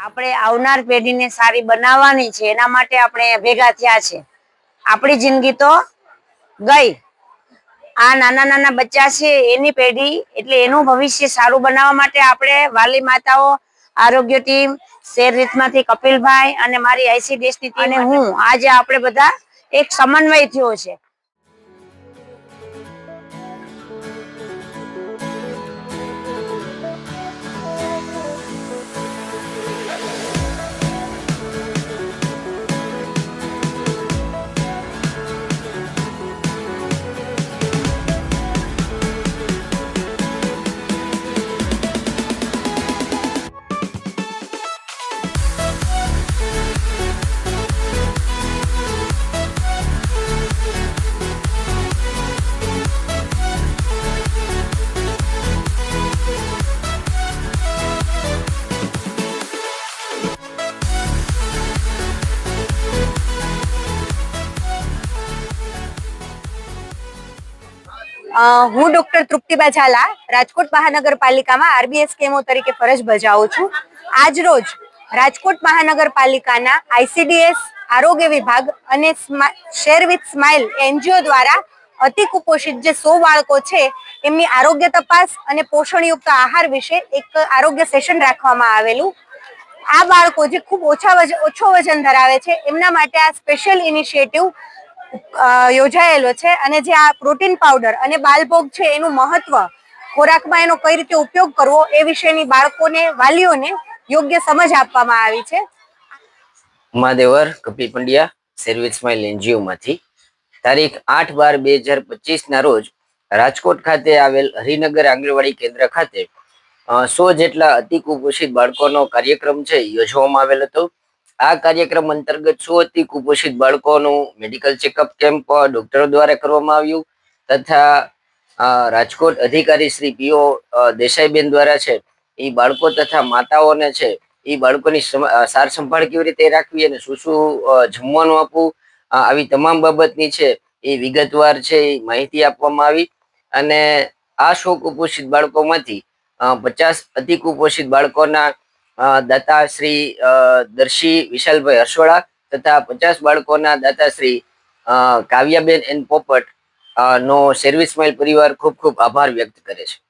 આવનાર પેઢીને સારી બનાવવાની છે એના માટે આપણે ભેગા થયા છે. આપણી જિંદગી તો ગઈ. આ નાના નાના બચ્ચા છે એની પેઢી એટલે એનું ભવિષ્ય સારું બનાવવા માટે આપણે વાલી માતાઓ આરોગ્ય ટીમ શેર રીતમાંથી કપિલભાઈ અને મારી આઈસીડીએસની ટીમ અને હું આજે આપણે બધા એક સમન્વય થયો છે. હું ડોક્ટર તૃપ્તિબા ઝાલા, રાજકોટ મહાનગરપાલિકામાં આરબીએસ કેમો તરીકે ફરજ બજાવું છું. આજ રોજ રાજકોટ મહાનગરપાલિકાના આઈસીડીએસ, આરોગ્ય વિભાગ અને શેર વિથ સ્માઇલ એનજીઓ દ્વારા અતિ કુપોષિત જે સો બાળકો છે, એમની આરોગ્ય તપાસ અને પોષણયુક્ત આહાર વિશે એક આરોગ્ય સેશન રાખવામાં આવેલું. આ બાળકો જે ખૂબ ઓછા ઓછો વજન ધરાવે છે, એમના માટે આ સ્પેશિયલ ઇનિશિયેટિવ યોજાયેલો છે અને જે આ પ્રોટીન પાવડર અને બાલભોગ છે એનું મહત્વ ખોરાકમાં એનો કઈ રીતે ઉપયોગ કરવો એ વિશેની બાળકોને, વાલીઓને યોગ્ય સમજ આપવામાં આવી છે. ઉમાદેવર Kapil Pandya service smile NGO માંથી તારીખ આઠ બાર બે હજાર પચીસ ના રોજ રાજકોટ ખાતે આવેલ હરિનગર આંગણવાડી કેન્દ્ર ખાતે સો જેટલા અતિ કુપોષિત બાળકોનો કાર્યક્રમ છે યોજવામાં આવેલ હતો. આ કાર્યક્રમ અંતર્ગત સો અતિ કુપોષિત બાળકોનું મેડિકલ ચેકઅપ કેમ્પ ડોક્ટરો દ્વારા કરવામાં આવ્યું તથા રાજકોટ અધિકારી શ્રી પીઓ દેસાઈબેન દ્વારા છે, એ બાળકો તથા માતાઓને છે, એ બાળકોની સાર સંભાળ કેવી રીતે રાખવી અને શું શું જમવાનું આપવું આવી તમામ બાબતની છે, એ વિગતવાર છે, એ માહિતી આપવામાં આવી અને આ સો કુપોષિત બાળકોમાંથી પચાસ અતિ કુપોષિત બાળકોના અ, દાતા શ્રી અ, દર્શી વિશાલભાઈ હર્ષોડા તથા પચાસ બાળકોના દાતાશ્રી કાવ્યાબેન એન પોપટ નો સર્વિસ માઇલ પરિવાર ખૂબ ખૂબ આભાર વ્યક્ત કરે છે.